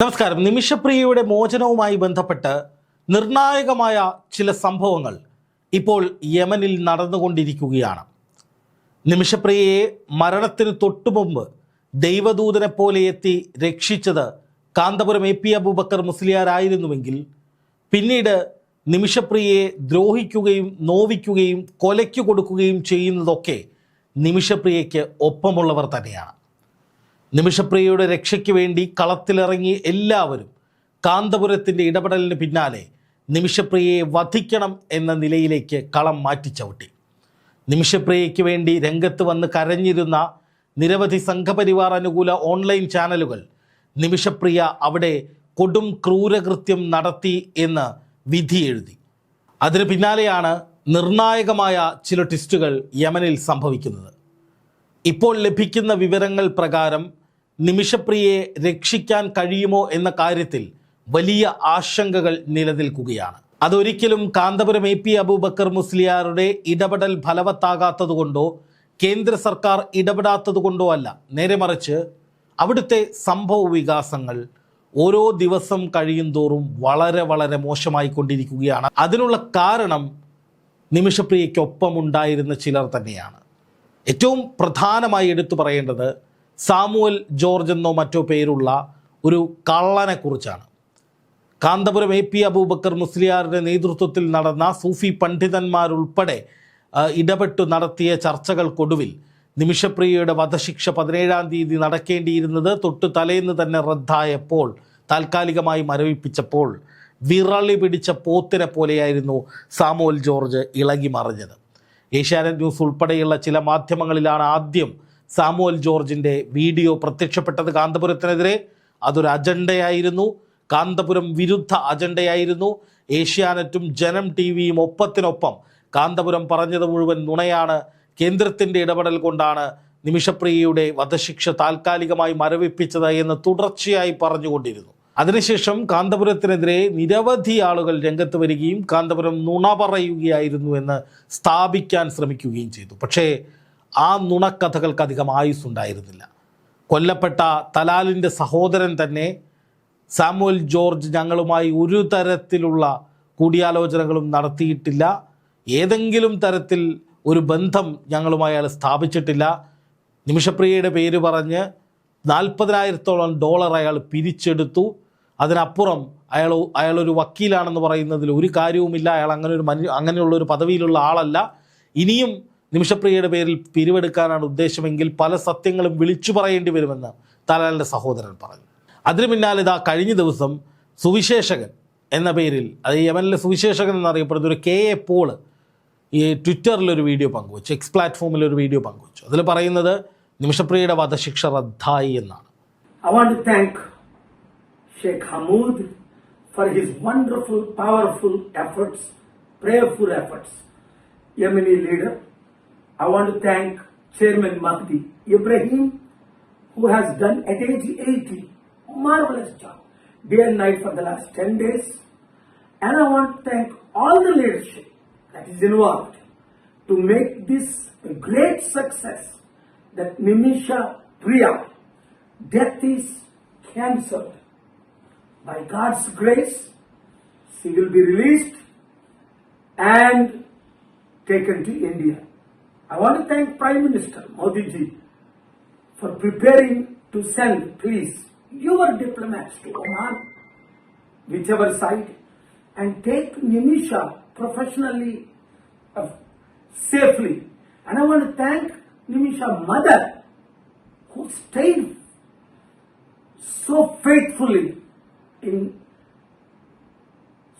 നമസ്കാരം. നിമിഷപ്രിയയുടെ മോചനവുമായി ബന്ധപ്പെട്ട് നിർണായകമായ ചില സംഭവങ്ങൾ ഇപ്പോൾ യമനിൽ നടന്നുകൊണ്ടിരിക്കുകയാണ്. നിമിഷപ്രിയയെ മരണത്തിന് തൊട്ടുമുമ്പ് ദൈവദൂതനെ പോലെ എത്തി രക്ഷിച്ചത് കാന്തപുരം എ പി അബൂബക്കർ മുസ്ലിയാരായിരുന്നുവെങ്കിൽ പിന്നീട് നിമിഷപ്രിയയെ ദ്രോഹിക്കുകയും നോവിക്കുകയും കൊലയ്ക്ക് കൊടുക്കുകയും ചെയ്യുന്നതൊക്കെ നിമിഷപ്രിയയ്ക്ക് ഒപ്പമുള്ളവർ തന്നെയാണ്. നിമിഷപ്രിയയുടെ രക്ഷയ്ക്ക് വേണ്ടി കളത്തിലിറങ്ങി എല്ലാവരും കാന്തപുരത്തിന്റെ ഇടപെടലിന് പിന്നാലെ നിമിഷപ്രിയയെ വധിക്കണം എന്ന നിലയിലേക്ക് കളം മാറ്റിച്ചവിട്ടി നിമിഷപ്രിയയ്ക്ക് വേണ്ടി രംഗത്ത് വന്ന് കരഞ്ഞിരുന്ന നിരവധി സംഘപരിവാർ അനുകൂല ഓൺലൈൻ ചാനലുകൾ നിമിഷപ്രിയ അവിടെ കൊടും ക്രൂരകൃത്യം നടത്തി എന്ന് വിധി എഴുതി. അതിന് പിന്നാലെയാണ് നിർണായകമായ ചില ട്വിസ്റ്റുകൾ യമനിൽ സംഭവിക്കുന്നത്. ഇപ്പോൾ ലഭിക്കുന്ന വിവരങ്ങൾ പ്രകാരം നിമിഷപ്രിയയെ രക്ഷിക്കാൻ കഴിയുമോ എന്ന കാര്യത്തിൽ വലിയ ആശങ്കകൾ നിലനിൽക്കുകയാണ്. അതൊരിക്കലും കാന്തപുരം എ പി അബൂബക്കർ മുസ്ലിയാരുടെ ഇടപെടൽ ഫലവത്താകാത്തതുകൊണ്ടോ കേന്ദ്ര സർക്കാർ ഇടപെടാത്തതുകൊണ്ടോ അല്ല. നേരെ മറിച്ച് അവിടുത്തെ സംഭവ വികാസങ്ങൾ ഓരോ ദിവസം കഴിയും തോറും വളരെ വളരെ മോശമായി കൊണ്ടിരിക്കുകയാണ് അതിനുള്ള കാരണം നിമിഷപ്രിയയ്ക്കൊപ്പം ഉണ്ടായിരുന്ന ചിലർ തന്നെയാണ്. ഏറ്റവും പ്രധാനമായി എടുത്തു പറയേണ്ടത് സാമുവൽ ജോർജ് എന്നോ മറ്റോ പേരുള്ള ഒരു കള്ളനെക്കുറിച്ചാണ്. കാന്തപുരം എ പി അബൂബക്കർ മുസ്ലിയാരുടെ നേതൃത്വത്തിൽ നടന്ന സൂഫി പണ്ഡിതന്മാരുൾപ്പെടെ ഇടപെട്ടു നടത്തിയ ചർച്ചകൾക്കൊടുവിൽ നിമിഷപ്രിയയുടെ വധശിക്ഷ പതിനേഴാം തീയതി നടക്കേണ്ടിയിരുന്നത് തൊട്ടു തലേന്ന് തന്നെ റദ്ദായപ്പോൾ താൽക്കാലികമായി മരവിപ്പിച്ചപ്പോൾ വിറളി പിടിച്ച പോത്തിനെ പോലെയായിരുന്നു സാമുവൽ ജോർജ് ഇളകി മറിഞ്ഞത് ഏഷ്യാനെറ്റ് ന്യൂസ് ഉൾപ്പെടെയുള്ള ചില മാധ്യമങ്ങളിലാണ് ആദ്യം സാമുവൽ ജോർജിന്റെ വീഡിയോ പ്രത്യക്ഷപ്പെട്ടത് കാന്തപുരത്തിനെതിരെ. അതൊരു അജണ്ടയായിരുന്നു. കാന്തപുരം വിരുദ്ധ അജണ്ടയായിരുന്നു. ഏഷ്യാനെറ്റും ജനം ടി വിയും ഒപ്പത്തിനൊപ്പം കാന്തപുരം പറഞ്ഞത് മുഴുവൻ നുണയാണ്. കേന്ദ്രത്തിന്റെ ഇടപെടൽ കൊണ്ടാണ് നിമിഷപ്രിയയുടെ വധശിക്ഷ താൽക്കാലികമായി മരവിപ്പിച്ചത് എന്ന് തുടർച്ചയായി പറഞ്ഞുകൊണ്ടിരുന്നു. അതിനുശേഷം കാന്തപുരത്തിനെതിരെ നിരവധി ആളുകൾ രംഗത്ത് വരികയും കാന്തപുരം നുണ പറയുകയായിരുന്നു എന്ന് സ്ഥാപിക്കാൻ ശ്രമിക്കുകയും ചെയ്തു. പക്ഷേ ആ നുണക്കഥകൾക്ക് അധികം ആയുസ് ഉണ്ടായിരുന്നില്ല കൊല്ലപ്പെട്ട തലാലിന്റെ സഹോദരൻ തന്നെ സാമുവൽ ജോർജ് ഞങ്ങളുമായി ഒരു തരത്തിലുള്ള കൂടിയാലോചനകളും നടത്തിയിട്ടില്ല. ഏതെങ്കിലും തരത്തിൽ ഒരു ബന്ധം ഞങ്ങളുമായി അയാൾ സ്ഥാപിച്ചിട്ടില്ല. നിമിഷപ്രിയയുടെ പേര് പറഞ്ഞ് നാൽപ്പതിനായിരത്തോളം ഡോളർ അയാൾ പിരിച്ചെടുത്തു. അതിനപ്പുറം അയാൾ അയാളൊരു വക്കീലാണെന്ന് പറയുന്നതിൽ ഒരു കാര്യവുമില്ല. അയാൾ അങ്ങനെ ഒരു മനു അങ്ങനെയുള്ള ഒരു പദവിയിലുള്ള ആളല്ല. ഇനിയും നിമിഷപ്രിയയുടെ പേരിൽ പിരിവെടുക്കാനാണ് ഉദ്ദേശമെങ്കിൽ പല സത്യങ്ങളും വിളിച്ചു പറയേണ്ടി വരുമെന്ന് തലാലിന്റെ സഹോദരൻ പറഞ്ഞു അതിന് പിന്നാലെ ഇതാ കഴിഞ്ഞ ദിവസം സുവിശേഷകൻ എന്ന പേരിൽ അത് യമനിലെ സുവിശേഷകൻ എന്നറിയപ്പെടുന്ന ഒരു കെ എ പോൾ ഈ ട്വിറ്ററിലൊരു വീഡിയോ പങ്കുവച്ചു എക്സ് പ്ലാറ്റ്ഫോമിൽ ഒരു വീഡിയോ പങ്കുവച്ചു അതിൽ പറയുന്നത് നിമിഷപ്രിയയുടെ വധശിക്ഷ റദ്ദായി എന്നാണ് I want to thank Sheikh Hamoud for his wonderful, powerful efforts, prayerful efforts. Yemeni leader. I want to thank Chairman Mahdi Ibrahim, who has done at age 80 marvelous job, day and night for the last 10 days. And I want to thank all the leadership that is involved to make this a great success that Nimisha Priya death is cancelled. By God's grace, she will be released and taken to India. I want to thank Prime Minister Modi ji for preparing to send, please, your diplomats to Oman, whichever side, and take Nimisha professionally, uh, safely. And I want to thank Nimisha mother who stayed so faithfully in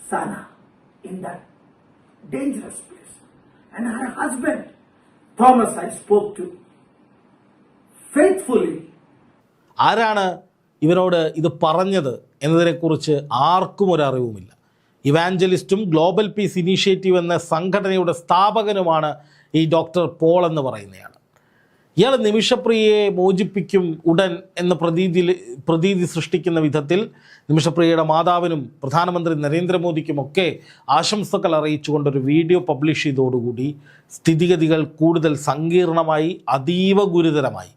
Sana, in that dangerous place. And her husband, Thomas, I spoke to, faithfully. ആരാണ് ഇവരോട് ഇത് പറഞ്ഞത് എന്നതിനെക്കുറിച്ച് ആർക്കും ഒരറിവുമില്ല ഇവാഞ്ചലിസ്റ്റും global peace initiative എന്ന സംഘടനയുടെ സ്ഥാപകനുമാണ് ഈ ഡോക്ടർ പോൾ എന്ന് പറയുന്നയാൾ. ഇയാൾ നിമിഷപ്രിയയെ മോചിപ്പിക്കും ഉടൻ എന്ന പ്രതീതി പ്രതീതി സൃഷ്ടിക്കുന്ന വിധത്തിൽ നിമിഷപ്രിയയുടെ മാതാവിനും പ്രധാനമന്ത്രി നരേന്ദ്രമോദിക്കുമൊക്കെ ആശംസകൾ അറിയിച്ചുകൊണ്ടൊരു വീഡിയോ പബ്ലിഷ് ചെയ്തോടുകൂടി സ്ഥിതിഗതികൾ കൂടുതൽ സങ്കീർണമായി അതീവ ഗുരുതരമായി.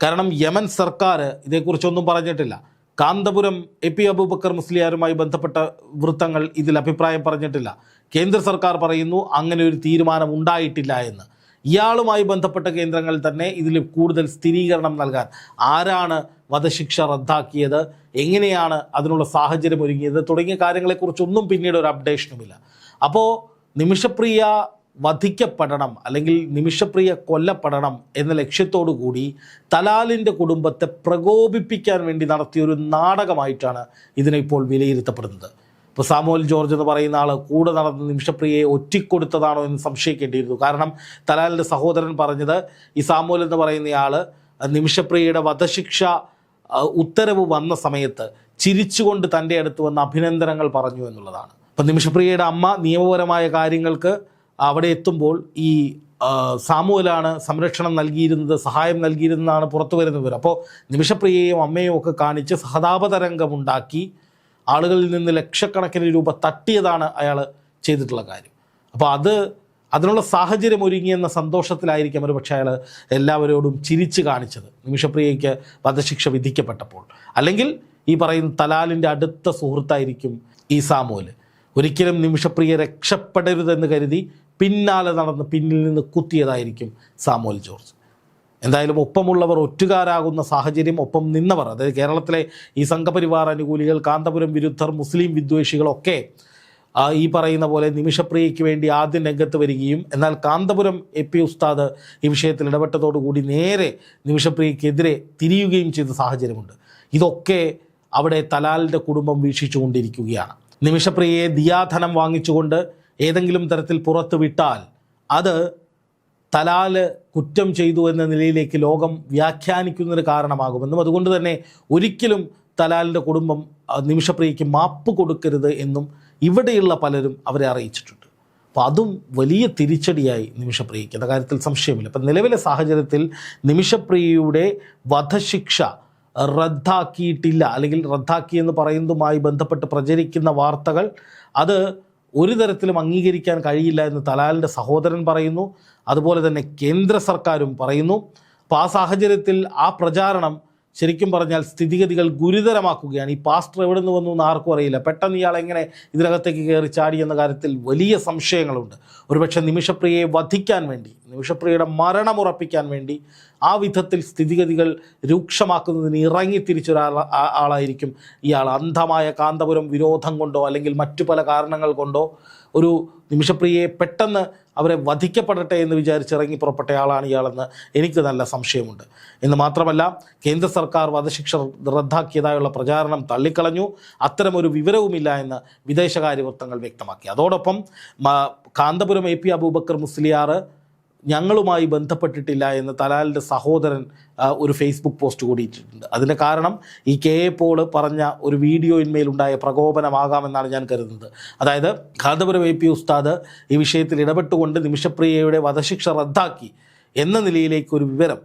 കാരണം യമൻ സർക്കാർ ഇതേക്കുറിച്ചൊന്നും പറഞ്ഞിട്ടില്ല. കാന്തപുരം എ പി അബൂബക്കർ മുസ്ലിയാരുമായി ബന്ധപ്പെട്ട വൃത്തങ്ങൾ ഇതിൽ അഭിപ്രായം പറഞ്ഞിട്ടില്ല. കേന്ദ്ര സർക്കാർ പറയുന്നു അങ്ങനെ ഒരു തീരുമാനം ഉണ്ടായിട്ടില്ല എന്ന്. ഇയാളുമായി ബന്ധപ്പെട്ട കേന്ദ്രങ്ങൾ തന്നെ ഇതിൽ കൂടുതൽ സ്ഥിരീകരണം നൽകാൻ ആരാണ് വധശിക്ഷ റദ്ദാക്കിയത് എങ്ങനെയാണ് അതിനുള്ള സാഹചര്യം ഒരുങ്ങിയത് തുടങ്ങിയ കാര്യങ്ങളെക്കുറിച്ചൊന്നും പിന്നീട് ഒരു അപ്ഡേഷനുമില്ല. അപ്പോൾ നിമിഷപ്രിയ വധിക്കപ്പെടണം അല്ലെങ്കിൽ നിമിഷപ്രിയ കൊല്ലപ്പെടണം എന്ന ലക്ഷ്യത്തോടു കൂടി തലാലിന്റെ കുടുംബത്തെ പ്രകോപിപ്പിക്കാൻ വേണ്ടി നടത്തിയൊരു നാടകമായിട്ടാണ് ഇതിനെ ഇപ്പോൾ വിലയിരുത്തപ്പെടുന്നത്. ഇപ്പോൾ സാമുവൽ ജോർജ് എന്ന് പറയുന്ന ആൾ കൂടെ നടന്ന നിമിഷപ്രിയയെ ഒറ്റിക്കൊടുത്തതാണോ എന്ന് സംശയിക്കേണ്ടിയിരുന്നു. കാരണം തലാലിന്റെ സഹോദരൻ പറഞ്ഞത് ഈ സാമുവൽ എന്ന് പറയുന്ന പറയുന്നയാൾ നിമിഷപ്രിയയുടെ വധശിക്ഷ ഉത്തരവ് വന്ന സമയത്ത് ചിരിച്ചുകൊണ്ട് തന്റെ അടുത്ത് വന്ന അഭിനന്ദനങ്ങൾ പറഞ്ഞു എന്നുള്ളതാണ്. അപ്പം നിമിഷപ്രിയയുടെ അമ്മ നിയമപരമായ കാര്യങ്ങൾക്ക് അവിടെ എത്തുമ്പോൾ ഈ സാമുവലാണ് സംരക്ഷണം നൽകിയിരുന്നത് സഹായം നൽകിയിരുന്നതാണ് പുറത്തു വരുന്ന വിവരം അപ്പോൾ നിമിഷപ്രിയയും അമ്മയും ഒക്കെ കാണിച്ച് സഹതാപതരംഗമുണ്ടാക്കി ആളുകളിൽ നിന്ന് ലക്ഷക്കണക്കിന് രൂപ തട്ടിയതാണ് അയാൾ ചെയ്തിട്ടുള്ള കാര്യം. അപ്പോൾ അത് അതിനുള്ള സാഹചര്യം ഒരുങ്ങിയെന്ന സന്തോഷത്തിലായിരിക്കും ഒരു പക്ഷേ അയാൾ എല്ലാവരോടും ചിരിച്ച് കാണിച്ചത്. നിമിഷപ്രിയയ്ക്ക് വധശിക്ഷ വിധിക്കപ്പെട്ടപ്പോൾ. അല്ലെങ്കിൽ ഈ പറയുന്ന തലാലിന്റെ അടുത്ത സുഹൃത്തായിരിക്കും ഈ സാമൂൽ ഒരിക്കലും നിമിഷപ്രിയ രക്ഷപ്പെടരുതെന്ന് കരുതി പിന്നാലെ നടന്ന് പിന്നിൽ നിന്ന് കുത്തിയതായിരിക്കും സാമൂൽ ജോർജ്. എന്തായാലും ഒപ്പമുള്ളവർ ഒറ്റുകാരാകുന്ന സാഹചര്യം ഒപ്പം നിന്നവർ അതായത് കേരളത്തിലെ ഈ സംഘപരിവാർ അനുകൂലികൾ കാന്തപുരം വിരുദ്ധർ മുസ്ലിം വിദ്വേഷികളൊക്കെ ഈ പറയുന്ന പോലെ നിമിഷപ്രിയയ്ക്ക് വേണ്ടി ആദ്യം രംഗത്ത് വരികയും എന്നാൽ കാന്തപുരം എ പി ഉസ്താദ് ഈ വിഷയത്തിൽ ഇടപെട്ടതോടുകൂടി നേരെ നിമിഷപ്രിയയ്ക്കെതിരെ തിരിയുകയും ചെയ്ത സാഹചര്യമുണ്ട്. ഇതൊക്കെ അവിടെ തലാലിന്റെ കുടുംബം വീക്ഷിച്ചുകൊണ്ടിരിക്കുകയാണ്. നിമിഷപ്രിയയെ ദിയാധനം വാങ്ങിച്ചുകൊണ്ട് ഏതെങ്കിലും തരത്തിൽ പുറത്തുവിട്ടാൽ അത് തലാൽ കുറ്റം ചെയ്തു എന്ന നിലയിലേക്ക് ലോകം വ്യാഖ്യാനിക്കുന്നതിന് കാരണമാകുമെന്നും അതുകൊണ്ട് തന്നെ ഒരിക്കലും തലാലിന്റെ കുടുംബം നിമിഷപ്രിയയ്ക്ക് മാപ്പ് കൊടുക്കരുത് എന്നും ഇവിടെയുള്ള പലരും അവരെ അറിയിച്ചിട്ടുണ്ട്. അപ്പോൾ അതും വലിയ തിരിച്ചടിയായി നിമിഷപ്രിയയ്ക്ക്. എന്ന കാര്യത്തിൽ സംശയമില്ല. അപ്പം നിലവിലെ സാഹചര്യത്തിൽ നിമിഷപ്രിയയുടെ വധശിക്ഷ റദ്ദാക്കിയിട്ടില്ല. അല്ലെങ്കിൽ റദ്ദാക്കി എന്ന് പറയുന്നതുമായി ബന്ധപ്പെട്ട് പ്രചരിക്കുന്ന വാർത്തകൾ അത് ഒരു തരത്തിലും അംഗീകരിക്കാൻ കഴിയില്ല എന്ന് തലാലിന്റെ സഹോദരൻ പറയുന്നു. അതുപോലെ തന്നെ കേന്ദ്ര സർക്കാരും പറയുന്നു. അപ്പോൾ ആ സാഹചര്യത്തിൽ ആ പ്രചാരണം ശരിക്കും പറഞ്ഞാൽ സ്ഥിതിഗതികൾ ഗുരുതരമാക്കുകയാണ്. ഈ പാസ്റ്റർ എവിടെ നിന്ന് വന്നു എന്ന് ആർക്കും അറിയില്ല. പെട്ടെന്ന് ഇയാൾ എങ്ങനെ ഇതിനകത്തേക്ക് കയറി ചാടി എന്ന കാര്യത്തിൽ വലിയ സംശയങ്ങളുണ്ട്. ഒരുപക്ഷെ നിമിഷപ്രിയയെ വധിക്കാൻ വേണ്ടി നിമിഷപ്രിയയുടെ മരണം ഉറപ്പിക്കാൻ വേണ്ടി ആ വിധത്തിൽ സ്ഥിതിഗതികൾ രൂക്ഷമാക്കുന്നതിന് ഇറങ്ങി തിരിച്ചൊരാൾ ആളായിരിക്കും ഇയാൾ. അന്ധമായ കാന്തപുരം വിരോധം കൊണ്ടോ അല്ലെങ്കിൽ മറ്റു പല കാരണങ്ങൾ കൊണ്ടോ ഒരു നിമിഷപ്രിയയെ പെട്ടെന്ന് അവരെ വധിക്കപ്പെടട്ടെ എന്ന് വിചാരിച്ച് ഇറങ്ങി പുറപ്പെട്ട ആളാണ് ഇയാളെന്ന് എനിക്ക് നല്ല സംശയമുണ്ട്. എന്ന് മാത്രമല്ല കേന്ദ്ര സർക്കാർ വധശിക്ഷ റദ്ദാക്കിയതായുള്ള പ്രചാരണം തള്ളിക്കളഞ്ഞു. അത്തരമൊരു വിവരവുമില്ല എന്ന് വിദേശകാര്യ വൃത്തങ്ങൾ വ്യക്തമാക്കി. അതോടൊപ്പം കാന്തപുരം എ പി അബൂബക്കർ മുസ്ലിയാർ ഞങ്ങളുമായി ബന്ധപ്പെട്ടിട്ടില്ല എന്ന് തലാലിന്റെ സഹോദരൻ ഒരു ഫേസ്ബുക്ക് പോസ്റ്റ് കൂടിയിട്ടുണ്ട് ഇട്ടിട്ടുണ്ട്. അതിന്റെ കാരണം ഈ കെ എ പോൾ പറഞ്ഞ ഒരു വീഡിയോയിന്മേലുണ്ടായ പ്രകോപനമാകാമെന്നാണ് ഞാൻ കരുതുന്നത്. അതായത് കാന്തപുരം എ പി ഉസ്താദ് ഈ വിഷയത്തിൽ ഇടപെട്ടുകൊണ്ട് നിമിഷപ്രിയയുടെ വധശിക്ഷ റദ്ദാക്കി എന്ന നിലയിലേക്ക് ഒരു വിവരം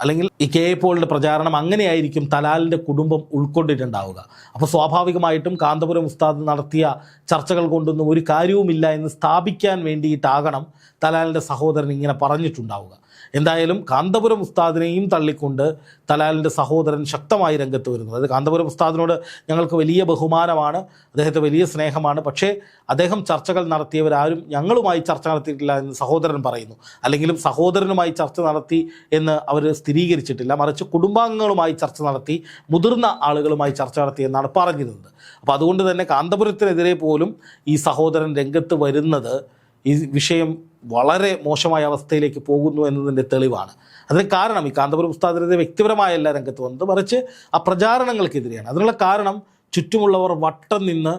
അല്ലെങ്കിൽ ഈ കെ പോളിന്റെ പ്രചാരണം അങ്ങനെയായിരിക്കും തലാലിന്റെ കുടുംബം ഉൾക്കൊണ്ടിട്ടുണ്ടാവുക. അപ്പോൾ സ്വാഭാവികമായിട്ടും കാന്തപുരം ഉസ്താദ് നടത്തിയ ചർച്ചകൾ കൊണ്ടൊന്നും ഒരു കാര്യവുമില്ല എന്ന് സ്ഥാപിക്കാൻ വേണ്ടിയിട്ടാകണം തലാലിന്റെ സഹോദരൻ ഇങ്ങനെ പറഞ്ഞിട്ടുണ്ടാവുക. എന്തായാലും കാന്തപുരം ഉസ്താദിനെയും തള്ളിക്കൊണ്ട് തലാലിന്റെ സഹോദരൻ ശക്തമായി രംഗത്ത് വരുന്നത് അത് കാന്തപുരം ഉസ്താദിനോട് ഞങ്ങൾക്ക് വലിയ ബഹുമാനമാണ് അദ്ദേഹത്തെ വലിയ സ്നേഹമാണ്. പക്ഷേ അദ്ദേഹം ചർച്ചകൾ നടത്തിയവരാരും ഞങ്ങളുമായി ചർച്ച നടത്തിയിട്ടില്ല എന്ന് സഹോദരൻ പറയുന്നു. അല്ലെങ്കിലും സഹോദരനുമായി ചർച്ച നടത്തി എന്ന് അവർ സ്ഥിരീകരിച്ചിട്ടില്ല. മറിച്ച് കുടുംബാംഗങ്ങളുമായി ചർച്ച നടത്തി മുതിർന്ന ആളുകളുമായി ചർച്ച നടത്തി എന്നാണ് പറഞ്ഞിരുന്നത്. അപ്പോൾ അതുകൊണ്ട് തന്നെ കാന്തപുരത്തിനെതിരെ പോലും ഈ സഹോദരൻ രംഗത്ത് വരുന്നത് ഈ വിഷയം വളരെ മോശമായ അവസ്ഥയിലേക്ക് പോകുന്നു എന്നതിന്റെ തെളിവാണ്. അതിന് കാരണം ഈ കാന്തപുരം ഉസ്താദിനെതിരെ വ്യക്തിപരമായല്ല രംഗത്ത് വന്നത് മറിച്ച് ആ പ്രചാരണങ്ങൾക്കെതിരെയാണ്. അതിനുള്ള കാരണം ചുറ്റുമുള്ളവർ വട്ടം നിന്ന്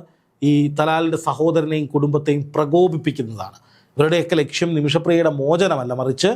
ഈ തലാലിന്റെ സഹോദരനെയും കുടുംബത്തെയും പ്രകോപിപ്പിക്കുന്നതാണ്. ഇവരുടെയൊക്കെ ലക്ഷ്യം നിമിഷപ്രിയയുടെ മോചനമല്ല. മറിച്ച്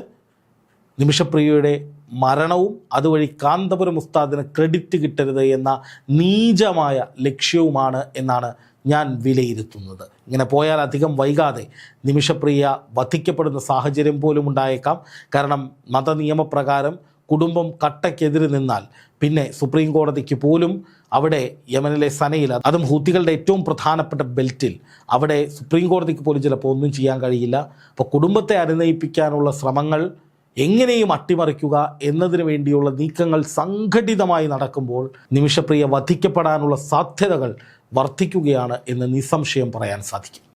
നിമിഷപ്രിയയുടെ മരണവും അതുവഴി കാന്തപുരം ഉസ്താദിന് ക്രെഡിറ്റ് കിട്ടരുത് എന്ന നീചമായ ലക്ഷ്യവുമാണ് എന്നാണ് ഞാൻ വിലയിരുത്തുന്നത്. ഇങ്ങനെ പോയാൽ അധികം വൈകാതെ നിമിഷപ്രിയ വധിക്കപ്പെടുന്ന സാഹചര്യം പോലും ഉണ്ടായേക്കാം. കാരണം മതനിയമപ്രകാരം കുടുംബം കട്ടയ്ക്കെതിരെ നിന്നാൽ പിന്നെ സുപ്രീം കോടതിക്ക് പോലും അവിടെ യമനിലെ സനയിൽ അതും ഹൂത്തികളുടെ ഏറ്റവും പ്രധാനപ്പെട്ട ബെൽറ്റിൽ അവിടെ സുപ്രീം കോടതിക്ക് പോലും ചിലപ്പോൾ ഒന്നും ചെയ്യാൻ കഴിയില്ല. അപ്പോൾ കുടുംബത്തെ അനുനയിപ്പിക്കാനുള്ള ശ്രമങ്ങൾ എങ്ങനെയും അട്ടിമറിക്കുക എന്നതിനു വേണ്ടിയുള്ള നീക്കങ്ങൾ സംഘടിതമായി നടക്കുമ്പോൾ നിമിഷപ്രിയ വധിക്കപ്പെടാനുള്ള സാധ്യതകൾ വർദ്ധിക്കുകയാണ് എന്ന് നിസ്സംശയം പറയാൻ സാധിക്കും.